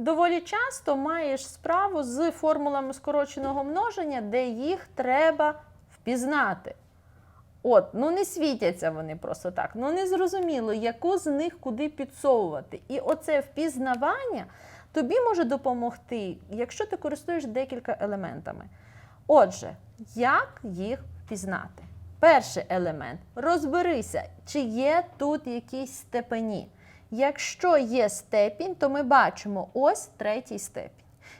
доволі часто маєш справу з формулами скороченого множення, де їх треба впізнати. От, ну не світяться вони просто так. Ну не зрозуміло, яку з них куди підсовувати. І оце впізнавання тобі може допомогти, якщо ти користуєш декілька елементами. Отже, як їх впізнати? Перший елемент розберися, чи є тут якісь степені. Якщо є степінь, то ми бачимо ось третій степінь.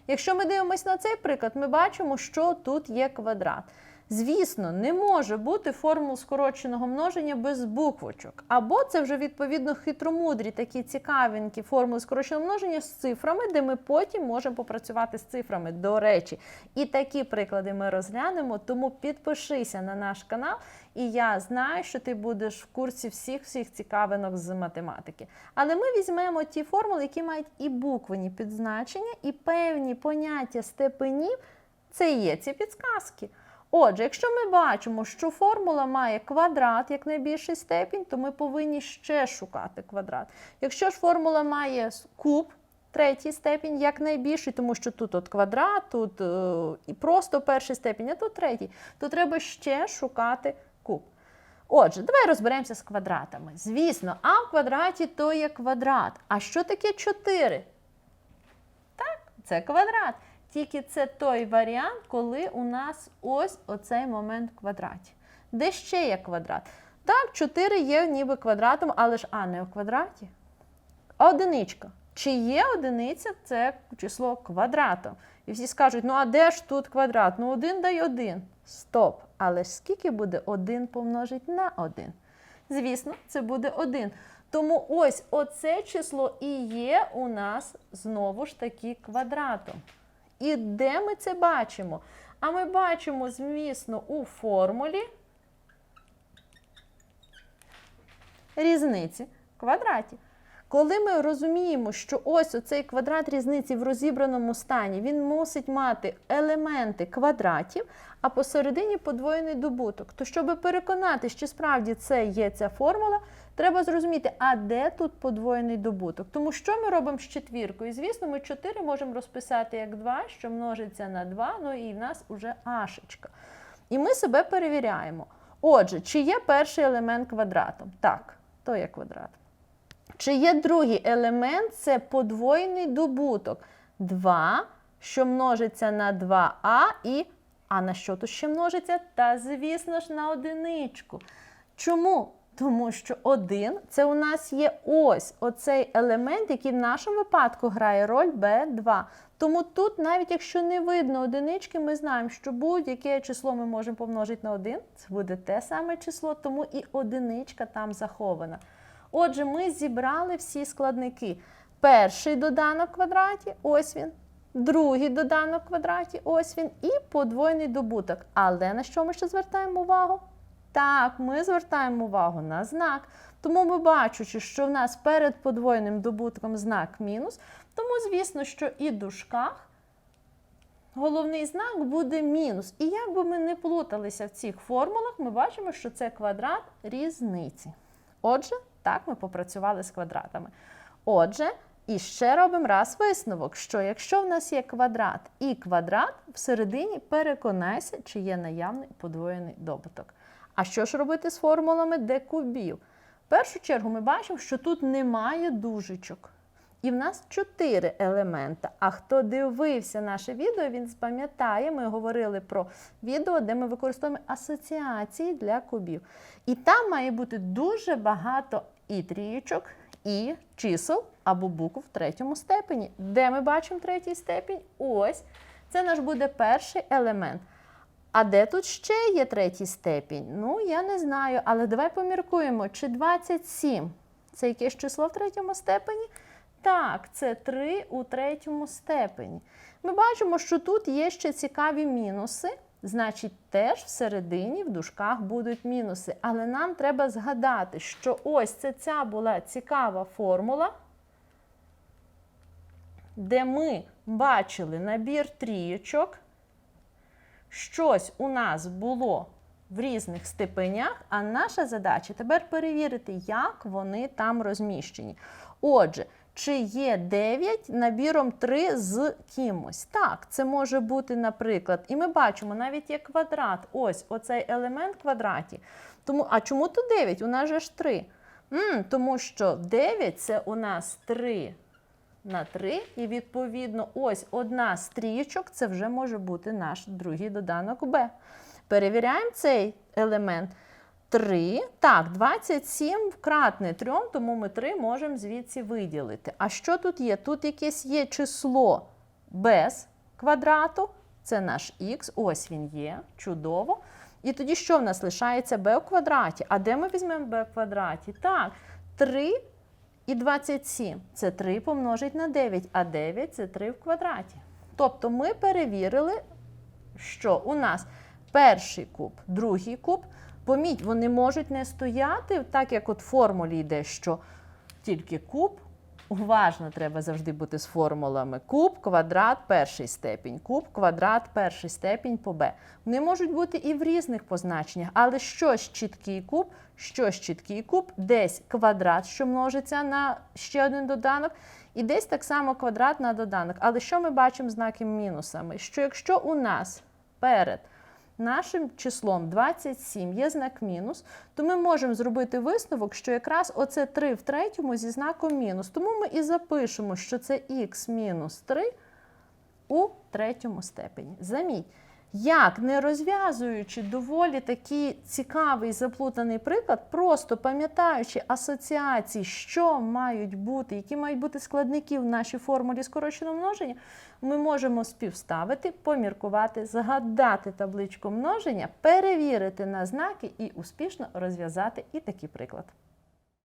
Якщо ми дивимося на цей приклад, ми бачимо, що тут є квадрат. Звісно, не може бути формул скороченого множення без буквочок. Або це вже відповідно хитромудрі, такі цікавенькі формули скороченого множення з цифрами, де ми потім можемо попрацювати з цифрами. До речі, і такі приклади ми розглянемо. Тому підпишися на наш канал, і я знаю, що ти будеш в курсі всіх всіх цікавинок з математики. Але ми візьмемо ті формули, які мають і буквені підзначення, і певні поняття степенів. Це є ці підсказки. Отже, якщо ми бачимо, що формула має квадрат як найбільший степінь, то ми повинні ще шукати квадрат. Якщо ж формула має куб, третій степінь як найбільший, тому що тут от квадрат, тут е, і просто перший степінь, а тут третій, то треба ще шукати куб. Отже, давай розберемося з квадратами. Звісно, а в квадраті то є квадрат. А що таке 4? Так, це квадрат. Тільки це той варіант, коли у нас ось оцей момент в квадраті. Де ще є квадрат? Так, 4 є ніби квадратом, але ж а не в квадраті. Одиничка. Чи є одиниця це число квадратом? І всі скажуть, ну а де ж тут квадрат? Ну один дай один. Стоп. Але ж скільки буде 1 помножить на 1? Звісно, це буде 1. Тому ось оце число і є у нас знову ж таки квадратом. І де ми це бачимо? А ми бачимо, звісно, у формулі різниці в квадраті. Коли ми розуміємо, що ось оцей квадрат різниці в розібраному стані, він мусить мати елементи квадратів, а посередині подвоєний добуток. То щоб переконатися, чи справді це є ця формула, треба зрозуміти, а де тут подвоєний добуток. Тому що ми робимо з четвіркою? Звісно, ми 4 можемо розписати як 2, що множиться на 2, ну і в нас уже ашечка. І ми себе перевіряємо. Отже, чи є перший елемент квадратом? Так, то є квадрат. Чи є другий елемент це подвоєний добуток 2, що множиться на 2а і. А на що тут ще множиться? Та, звісно ж, на одиничку. Чому? Тому що 1 це у нас є ось оцей елемент, який в нашому випадку грає роль b2. Тому тут, навіть якщо не видно одинички, ми знаємо, що будь-яке число ми можемо помножити на 1, це буде те саме число, тому і одиничка там захована. Отже, ми зібрали всі складники. Перший доданок в квадраті, ось він. Другий доданок в квадраті, ось він, і подвоєний добуток. Але на що ми ще звертаємо увагу? Так, ми звертаємо увагу на знак. Тому ми бачучи, що в нас перед подвоєним добутком знак мінус, тому звісно, що і в дужках головний знак буде мінус. І як би ми не плуталися в цих формулах, ми бачимо, що це квадрат різниці. Отже, так ми попрацювали з квадратами. Отже, і ще робимо раз висновок, що якщо в нас є квадрат і квадрат, всередині переконайся, чи є наявний подвоєний добуток. А що ж робити з формулами декубів? В першу чергу ми бачимо, що тут немає дужечок. І в нас чотири елемента. А хто дивився наше відео, він спам'ятає, ми говорили про відео, де ми використовуємо асоціації для кубів. І там має бути дуже багато і трієчок, і чисел або букв в третьому степені. Де ми бачимо третій степінь? Ось. Це наш буде перший елемент. А де тут ще є третій степінь? Ну, я не знаю, але давай поміркуємо, чи 27 це якесь число в третьому степені? Так, це 3 у третьому степені. Ми бачимо, що тут є ще цікаві мінуси. Значить, теж всередині в дужках будуть мінуси. Але нам треба згадати, що ось це ця була цікава формула, де ми бачили набір трієчок, щось у нас було в різних степенях, а наша задача тепер перевірити, як вони там розміщені. Отже, чи є 9 набіром 3 з кимось. Так, це може бути, наприклад, і ми бачимо, навіть є квадрат, ось оцей елемент квадраті. Тому, а чому тут 9? У нас же ж 3. М, тому що 9 це у нас 3 на 3, і відповідно ось одна з трійочок, це вже може бути наш другий доданок b. Перевіряємо цей елемент. 3. Так, 27 вкратне 3, тому ми 3 можемо звідси виділити. А що тут є? Тут якесь є число без квадрату. Це наш х, ось він є, чудово. І тоді що в нас лишається b у квадраті? А де ми візьмемо b в квадраті? Так, 3 і 27. Це 3 помножить на 9, а 9 це 3 в квадраті. Тобто ми перевірили, що у нас перший куб, другий куб. Поміть, вони можуть не стояти, так як от в формулі йде, що тільки куб. Уважно треба завжди бути з формулами. Куб, квадрат, перший степінь, куб, квадрат, перший степінь по b. Вони можуть бути і в різних позначеннях, але щось чіткий куб, щось чіткий куб, десь квадрат, що множиться на ще один доданок, і десь так само квадрат на доданок. Але що ми бачимо знаком мінусами? Що якщо у нас перед нашим числом 27 є знак мінус, то ми можемо зробити висновок, що якраз оце 3 в третьому зі знаком мінус. Тому ми і запишемо, що це х мінус 3 у третьому степені. Заміть, як не розв'язуючи доволі такий цікавий заплутаний приклад, просто пам'ятаючи асоціації, що мають бути, які мають бути складники в нашій формулі скороченого множення, ми можемо співставити, поміркувати, згадати табличку множення, перевірити на знаки і успішно розв'язати і такий приклад.